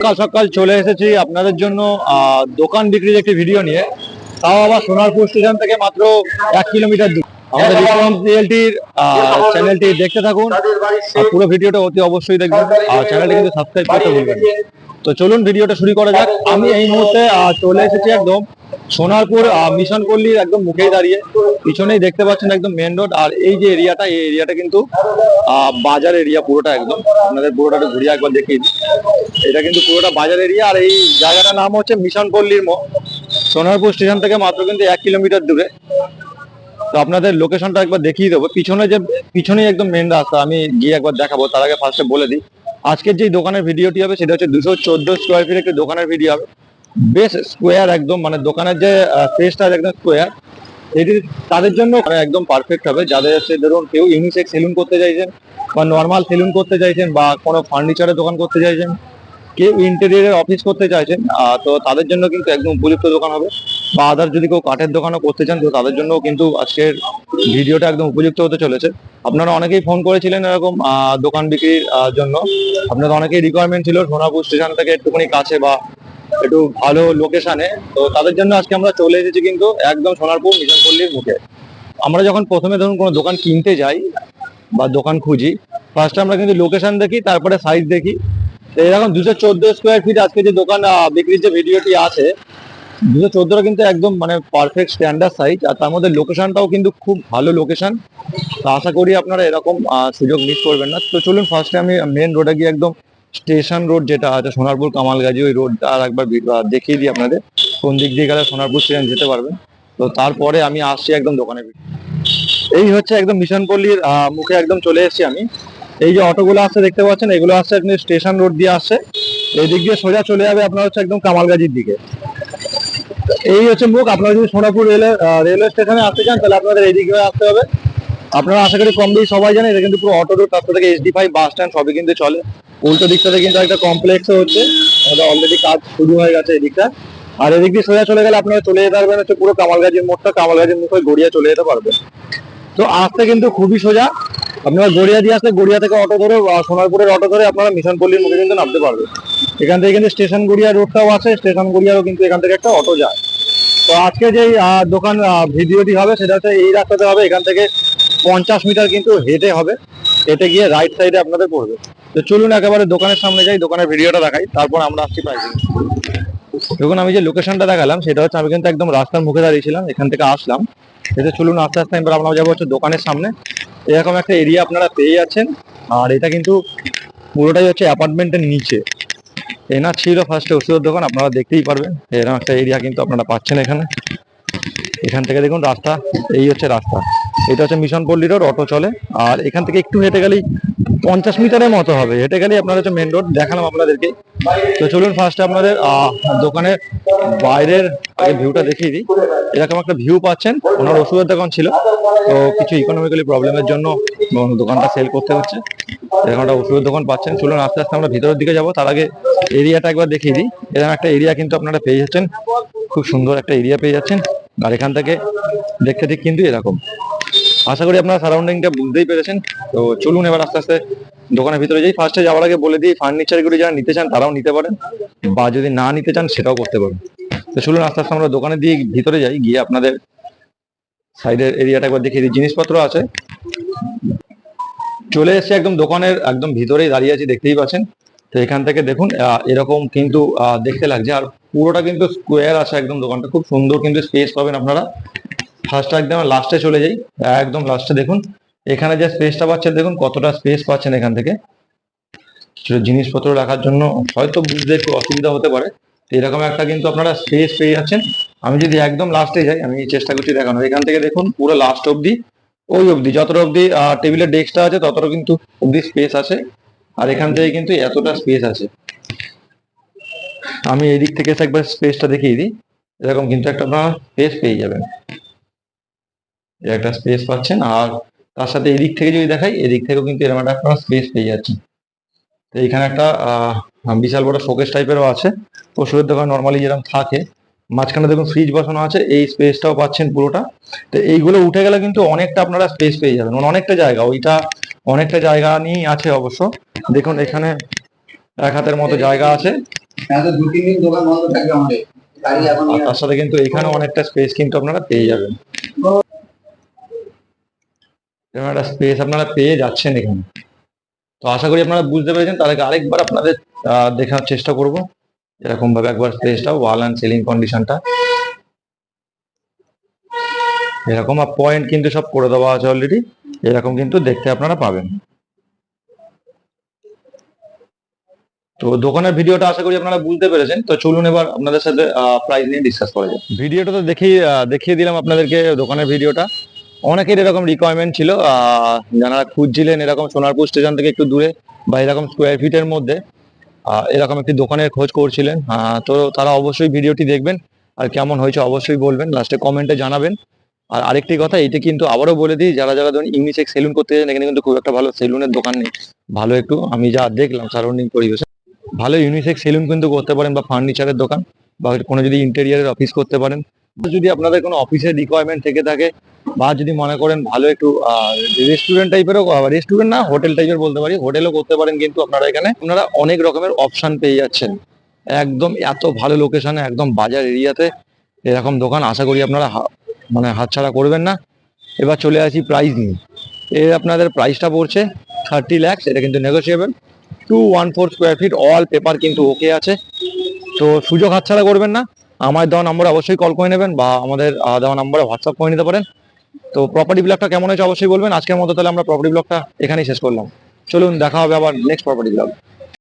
সকাল সকাল চলে এসেছি আপনাদের জন্য দোকান বিক্রির একটি ভিডিও নিয়ে। তাও আবার সোনারপুর স্টেশন থেকে মাত্র এক কিলোমিটার দূর। আমাদের বিক্রম রিয়েলটির চ্যানেলটি দেখতে থাকুন। আর পুরো ভিডিওটা অতি অবশ্যই দেখবেন। আর চ্যানেলটি কিন্তু সাবস্ক্রাইব করতে ভুলবেন তো চলুন ভিডিওটা শুরু করা যাক। আমি এই মুহূর্তে চলে এসেছি একদম সোনারপুর মিশন পল্লীর একদম মুখেই দাঁড়িয়ে। পিছনেই দেখতে পাচ্ছেন একদম মেন রোড আর এই যে এরিয়াটা এই এরিয়াটা কিন্তু বাজার এরিয়া পুরোটা একদম। আপনাদের পুরোটা ঘুরিয়ে একবার দেখিয়ে এটা কিন্তু পুরোটা বাজার এরিয়া আর এই জায়গাটার নাম হচ্ছে মিশন পল্লীর সোনারপুর স্টেশন থেকে মাত্র কিন্তু এক কিলোমিটার দূরে। তো আপনাদের লোকেশনটা একবার দেখিয়ে দেবো। পিছনে যে পিছনেই একদম মেন রাস্তা, আমি গিয়ে একবার দেখাবো, তার আগে ফার্স্টে বলে দিই। আজকের যে দোকানের ভিডিওটি হবে, সেটা হচ্ছে দুশো চোদ্দ স্কোয়ার ফিট একটি দোকানের ভিডিও হবে। বেশ স্কোয়ার একদম মানে দোকানের যে স্পেসটা একদম স্কোয়ার এটি তাদের জন্য একদম পারফেক্ট হবে। যাদের হচ্ছে, ধরুন, কেউ ইউনিসেক্স সেলুন করতে চাইছেন বা নর্মাল সেলুন করতে চাইছেন বা কোনো ফার্নিচারের দোকান করতে চাইছেন কেউ ইন্টেরিয়ারের অফিস করতে চাইছেন তো তাদের জন্য কিন্তু একদম উপযুক্ত দোকান হবে। বা আদার যদি কেউ কাঠের দোকানও করতে চান, তো তাদের জন্য কিন্তু আজকের ভিডিওটা একদম উপযুক্ত হতে চলেছে। আপনারা অনেকেই ফোন করেছিলেন এরকম দোকান বিক্রির জন্য। আপনাদের অনেকেই রিকোয়ারমেন্ট ছিল সোনাপুর স্টেশন থেকে একটুখানি কাছে বা একটু ভালো লোকেশনে তো তাদের জন্য আজকে আমরা চলে এসেছি কিন্তু একদম সোনারপুর মিশনপল্লির মুখে। আমরা যখন প্রথমে ধরুন কোনো দোকান কিনতে যাই বা দোকান খুঁজি ফার্স্টে আমরা কিন্তু লোকেশন দেখি, তারপরে সাইজ দেখি। এরকম দুশো চোদ্দ স্কোয়ার ফিট আজকে যে দোকান বিক্রির যে ভিডিওটি আছে, দুশো চোদ্দটা কিন্তু একদম মানে পারফেক্ট স্ট্যান্ডার্ড সাইজ আর তার মধ্যে লোকেশনটাও কিন্তু খুব ভালো লোকেশন তো আশা করি আপনারা এরকম সুযোগ মিস করবেন না। তো চলুন ফার্স্টে আমি মেন রোডে গিয়ে একদম স্টেশন রোড যেটা আছে, সোনারপুর কামালগাজি, ওই রোডটা আর একবার দেখিয়ে দিই আপনাদের। কোন দিক দিয়ে গেলে সোনারপুর স্টেশন যেতে পারবেন। তো তারপরে আমি আসছি একদম দোকানে এই হচ্ছে একদম মিশনপল্লীর মুখে একদম চলে এসেছি আমি। এই যে অটোগুলো আসছে দেখতে পাচ্ছেন, এগুলো আসছে আপনি স্টেশন রোড দিয়ে আসছে। এই দিক দিয়ে সোজা চলে যাবে আপনার হচ্ছে একদম কামালগাজির দিকে। এই হচ্ছে মুখ, আপনারা যদি সোনাপুর রেলওয়ে রেলওয়ে স্টেশনে আসতে চান, তাহলে আপনাদের এই দিকে আসতে হবে। আপনারা আশা করি কম বেশি সবাই জানেন, এটা কিন্তু পুরো অটো রোড রাস্তা থেকে এসডি ফাইভ বাস স্ট্যান্ড সবই কিন্তু চলে। উল্টো দিকটাতে কিন্তু একটা কমপ্লেক্স হচ্ছে, আমাদের অলরেডি কাজ শুরু হয়ে গেছে এই দিকটা আর এদিক দিয়ে সোজা চলে গেলে আপনারা চলে যেতে পারবেন হচ্ছে পুরো কামালগাজির মোড়টা, কামালগাজির মুখ গড়িয়া চলে যেতে পারবেন। তো আসতে কিন্তু খুবই সোজা। আপনারা গড়িয়া দিয়ে আসলে গড়িয়া থেকে অটো ধরে সোনারপুরের অটো ধরে আপনারা মিশনপল্লীর মুখে কিন্তু নামতে পারবেন। এখান থেকে কিন্তু স্টেশন গড়িয়া রোডটাও আছে, স্টেশন গড়িয়ারও কিন্তু এখান থেকে একটা অটো যায়। তো আজকে যে দোকান ভিডিওটি হবে, সেটা হচ্ছে এই রাস্তাতে হবে, এখান থেকে পঞ্চাশ মিটার কিন্তু হেঁটে হবে। হেঁটে গিয়ে রাইট সাইডে আপনাদের পড়বে। তো চলুন একেবারে দোকানের সামনে যাই, দোকানের ভিডিওটা দেখাই, তারপর আমরা আসছি প্রাইসিং দেখুন, আমি যে লোকেশনটা দেখালাম, সেটা হচ্ছে আমি কিন্তু একদম রাস্তার মুখে দাঁড়িয়েছিলাম এখান থেকে আসলাম। এতে চলুন আস্তে আস্তে, এবার আমরা যাব হচ্ছে দোকানের সামনে। এরকম একটা এরিয়া আপনারা পেয়ে যাচ্ছেন। আর এটা কিন্তু পুরোটাই হচ্ছে অ্যাপার্টমেন্টের নিচে। এনা ছিল ফার্স্টে ওষুধের দোকান, আপনারা দেখতেই পারবেন। এরকম একটা এরিয়া কিন্তু আপনারা পাচ্ছেন এখানে। এখান থেকে দেখুন রাস্তা, এই হচ্ছে রাস্তা। এটা হচ্ছে মিশন পল্লী রোড, অটো চলে। আর এখান থেকে একটু হেঁটে গেলেই পঞ্চাশ মিটারের মতো হবে। হেঁটে গেলেই আপনার হচ্ছে মেন রোড দেখালাম আপনাদেরকে। তো চলুন ফার্স্টে আপনাদের দোকানের বাইরের আগে ভিউটা দেখিয়ে দিই। এরকম একটা ভিউ পাচ্ছেন। ওনার ওষুধের দোকান ছিল। তো কিছু ইকোনমিক্যালি প্রবলেমের জন্য দোকানটা সেল করতে হচ্ছে। এরকম একটা ওষুধের দোকান পাচ্ছেন। চলুন আস্তে আস্তে আমরা ভিতরের দিকে যাব। তার আগে এরিয়াটা একবার দেখিয়ে দিই। এরকম একটা এরিয়া কিন্তু আপনারা পেয়ে যাচ্ছেন। খুব সুন্দর একটা এরিয়া পেয়ে যাচ্ছেন। আর এখান থেকে দেখতে ঠিক কিন্তু এরকম। আশা করি আপনারা সারাউন্ডিংটা বুঝতেই পেরেছেন। তো চলুন এবার আস্তে আস্তে দোকানের ভিতরে যাই। ফার্স্টে যাওয়ার আগে বলে দিই ফার্নিচারগুলো যারা নিতে চান তারাও নিতে পারেন, বা যদি না নিতে চান সেটাও করতে পারেন। তো চলুন আস্তে আস্তে আমরা দোকানে দিয়ে ভিতরে যাই, গিয়ে আপনাদের সাইডের এরিয়াটা একবার দেখিয়ে দিই। জিনিসপত্র আছে। চলে এসেছি একদম দোকানের একদম ভিতরেই দাঁড়িয়ে আছি, দেখতেই পাচ্ছেন। তো এখান থেকে দেখুন এরকম কিন্তু দেখতে লাগছে। আর পুরোটা কিন্তু স্কোয়ার আছে একদম দোকানটা। খুব সুন্দর কিন্তু স্পেস পাবেন আপনারা। ফার্স্ট একদম লাস্টে চলে যাই। একদম লাস্টে দেখুন। এখানে যে স্পেসটা পাচ্ছেন, দেখুন কতটা স্পেস পাচ্ছেন এখান থেকে। জিনিসপত্র রাখার জন্য হয়তো বুঝতে একটু অসুবিধা হতে পারে। এরকম একটা কিন্তু আপনারা স্পেস পেয়ে যাচ্ছেন। আমি যদি একদম লাস্টে যাই, আমি চেষ্টা করছি দেখানোর। এখান থেকে দেখুন, পুরো লাস্ট অবধি, ওই অবধি, যতটা অবধি টেবিলের ডেস্কটা আছে, ততটা কিন্তু অবধি স্পেস আছে। আর এখান থেকে কিন্তু এতটা স্পেস আছে। আমি এই দিক থেকে একবার স্পেসটা দেখিয়ে দিই। এরকম কিন্তু একটা আপনারা স্পেস পেয়ে যাবেন। একটা স্পেস পাচ্ছেন। আর তার সাথে এদিক থেকে যদি দেখাই এদিক থেকেও কিন্তু এরকম একটা আপনারা স্পেস পেয়ে যাচ্ছেন। তো এখানে একটা বিশাল বড় শোকেস টাইপেরও আছে। ওষুধের দোকান নর্মালি যেরকম থাকে মাঝখানে দেখুন ফ্রিজ বসানো আছে এই স্পেসটাও পাচ্ছেন পুরোটা। তো এইগুলো উঠে গেলে কিন্তু অনেকটা আপনারা স্পেস পেয়ে যাবেন। মানে অনেকটা জায়গা ওইটা অনেকটা জায়গা নিয়েই আছে অবশ্য। দেখুন এখানে এক হাতের মতো জায়গা আছে। তার সাথে কিন্তু এখানে অনেকটা স্পেস কিন্তু আপনারা পেয়ে যাবেন। এরকম একটা স্পেস আপনারা পেয়ে যাচ্ছেন এখানে। তো আশা করি আপনারা বুঝতে পেরেছেন। তাদেরকে আরেকবার আপনাদের দেখার চেষ্টা করব। এরকম ভাবে একবার স্পেসটা ওয়াল অ্যান্ড সিলিং কন্ডিশনটা এরকম আর পয়েন্ট কিন্তু সব করে দেওয়া আছে অলরেডি এরকম কিন্তু দেখতে আপনারা পাবেন। তো দোকানের ভিডিওটা আশা করি আপনারা বুঝতে পেরেছেন। তো চলুন এবার আপনাদের সাথে প্রাইস নিয়ে ডিসকাস করা যায় ভিডিওটা তো দেখেই দেখিয়ে দিলাম আপনাদেরকে দোকানের ভিডিওটা। অনেকের এরকম রিকোয়ারমেন্ট ছিল যারা খুঁজছিলেন এরকম সোনারপুর স্টেশন থেকে একটু দূরে বা এরকম স্কোয়ার ফিটের মধ্যে এরকম একটি দোকানের খোঁজ করছিলেন। তো তারা অবশ্যই ভিডিওটি দেখবেন, আর কেমন হয়েছে অবশ্যই বলবেন লাস্টে কমেন্টে জানাবেন। আর আরেকটি কথা, এটা কিন্তু আবারও বলে দিই, যারা যারা ধরুন ইংলিশে সেলুন করতে যান এখানে কিন্তু খুব একটা ভালো সেলুনের দোকান নেই। ভালো একটু, আমি যা দেখলাম সারাউন্ডিং পরিবেশে, ভালো ইউনিসেক্স সেলুন কিন্তু করতে পারেন বা ফার্নিচারের দোকান বা কোনো যদি ইন্টেরিয়ারের অফিস করতে পারেন। যদি আপনাদের কোনো অফিসের রিকোয়ারমেন্ট থেকে থাকে বা যদি মনে করেন ভালো একটু রেস্টুরেন্ট টাইপেরও রেস্টুরেন্ট না হোটেল টাইপের বলতে পারি হোটেলও করতে পারেন কিন্তু আপনারা এখানে, আপনারা অনেক রকমের অপশন পেয়ে যাচ্ছেন। একদম এত ভালো লোকেশনে একদম বাজার এরিয়াতে এরকম দোকান, আশা করি আপনারা মানে হাতছাড়া করবেন না। এবার চলে আসি প্রাইস নিয়ে। এর আপনাদের প্রাইসটা পড়ছে থার্টি ল্যাক্স এটা কিন্তু negotiable two one four square feet all paper কিন্তু ওকে আছে। তো সুযোগ হাতছাড়া করবেন না। আমার দেওয়া নম্বরে অবশ্যই কল করে নেবেন বা আমাদের দেওয়া নম্বরে হোয়াটসঅ্যাপ করে নিতে পারেন। তো প্রপার্টি ব্লগটা কেমন হয়েছে অবশ্যই বলবেন। আজকের মতো তাহলে আমরা প্রপার্টি ব্লগটা এখানেই শেষ করলাম। চলুন, দেখা হবে আবার নেক্সট প্রপার্টি ব্লগ